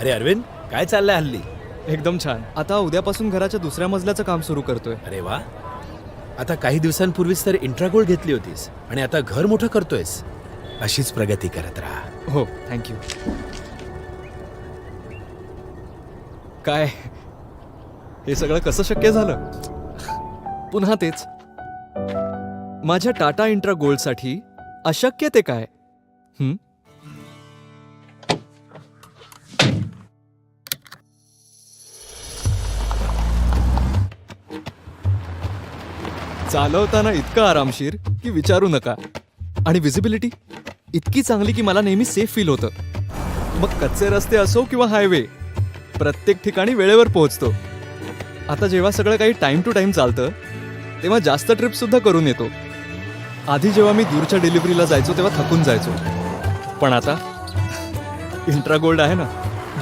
अरे अरविंद काय चाललंय हल्ली? एकदम छान. आता उद्यापासून घराच्या दुसऱ्या मजल्याचं काम सुरू करतोय. अरे वा. आता काही दिवसांपूर्वीच तर इंट्रागोल्ड घेतली होतीस आणि आता घर मोठं करतोयस. अशीच प्रगती करत राहा. हो थँक्यू काय? हे सगळं कसं शक्य झालं? पुन्हा तेच. माझ्या टाटा इंट्रा गोल्डसाठी अशक्य ते काय? हं? चालवताना इतकं आरामशीर की विचारू नका. आणि विजिबिलिटी इतकी चांगली की मला नेहमी सेफ फील होतं. मग कच्चे रस्ते असो किंवा हायवे प्रत्येक ठिकाणी वेळेवर पोहोचतो. आता जेव्हा सगळं काही टाईम टू टाईम चालतं तेव्हा जास्त ट्रिपसुद्धा करून येतो. आधी जेव्हा मी दूरच्या डिलिव्हरीला जायचो तेव्हा थकून जायचो. पण आता इंट्रा गोल्ड आहे ना.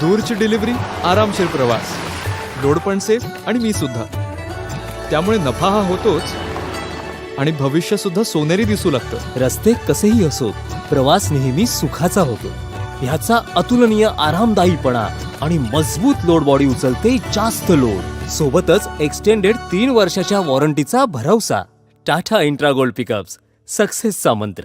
दूरची डिलिव्हरी आरामशीर प्रवास. लोड पण सेफ आणि मी सुद्धा. त्यामुळे नफा हा होतोच आणि भविष्य सुद्धा सोनेरी दिसू लागतं. रस्ते कसेही असोत प्रवास नेहमी सुखाचा होतो. ह्याचा अतुलनीय आरामदायीपणा आणि मजबूत लोड बॉडी उचलते जास्त लोड. सोबतच एक्सटेंडेड तीन वर्षाच्या वॉरंटीचा भरवसा. टाटा इंट्रागोल्ड पिकअप्स. सक्सेसचा मंत्र